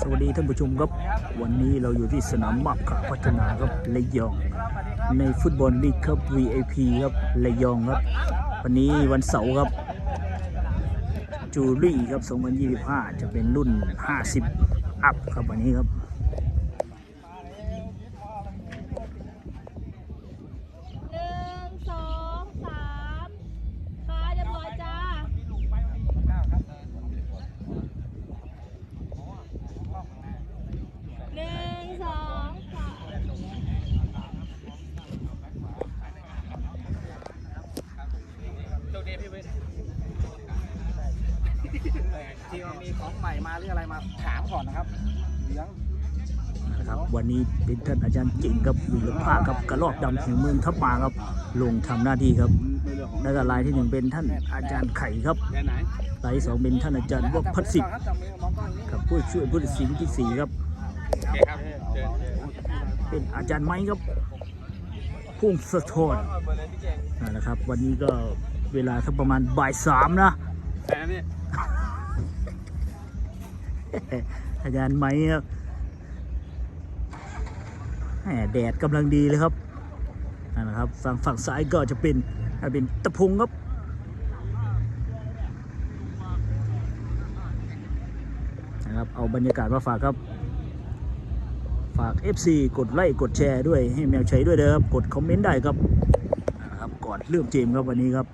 สวัสดีท่านผู้ชมครับ วันนี้เราอยู่ที่สนามมักขาพัฒนาครับระยอง ในฟุตบอลลีกครับ VIP ครับระยองครับ วันนี้วันเสาร์ครับ จูรี่ครับ 2025 จะเป็นรุ่น 50 อัพครับวันนี้ครับ หนึ่งสองสามค่ะเรียบร้อยจ้า หนึ่งสองสาม โชคดีพี่เว้ย ที่ว่ามีของใหม่มาหรืออะไรมาถามก่อนนะครับเลี้ยงนะครับวันนี้เป็นท่านอาจารย์เก่งครับวิรภาคครับกระลอกดำแห่งเมืองทับมาครับ ลงทำหน้าที่ครับแล้วก็รายที่หนึ่งเป็นท่านอาจารย์ไข่ครับแดนไหนรายที่สองเป็นท่านอาจารย์วพัฒสิทธิ์ครับจับมือมองกล้องนี้ครับผู้ช่วยผู้ตัดสินที่สี่ครับโอเคครับเชิญเชิญเป็นอาจารย์ไม้ครับพุ่งสะท้อนนั่นแหละครับ วันนี้ก็เวลาสักประมาณบ่ายสามนะแต่นี่ อาจารย์ไหมครับแดดกำลังดีเลยครับนั่นแหละครับฝั่งฝั่งซ้ายก็จะเป็นเป็นตะพงครับนะครับเอาบรรยากาศมาฝากครับ ฝาก FC กดไลค์กดแชร์ด้วยให้แมวใช้ด้วยเด้อครับกดคอมเมนต์ได้ครับนะครับก่อนเริ่มเกมครับวันนี้ครับ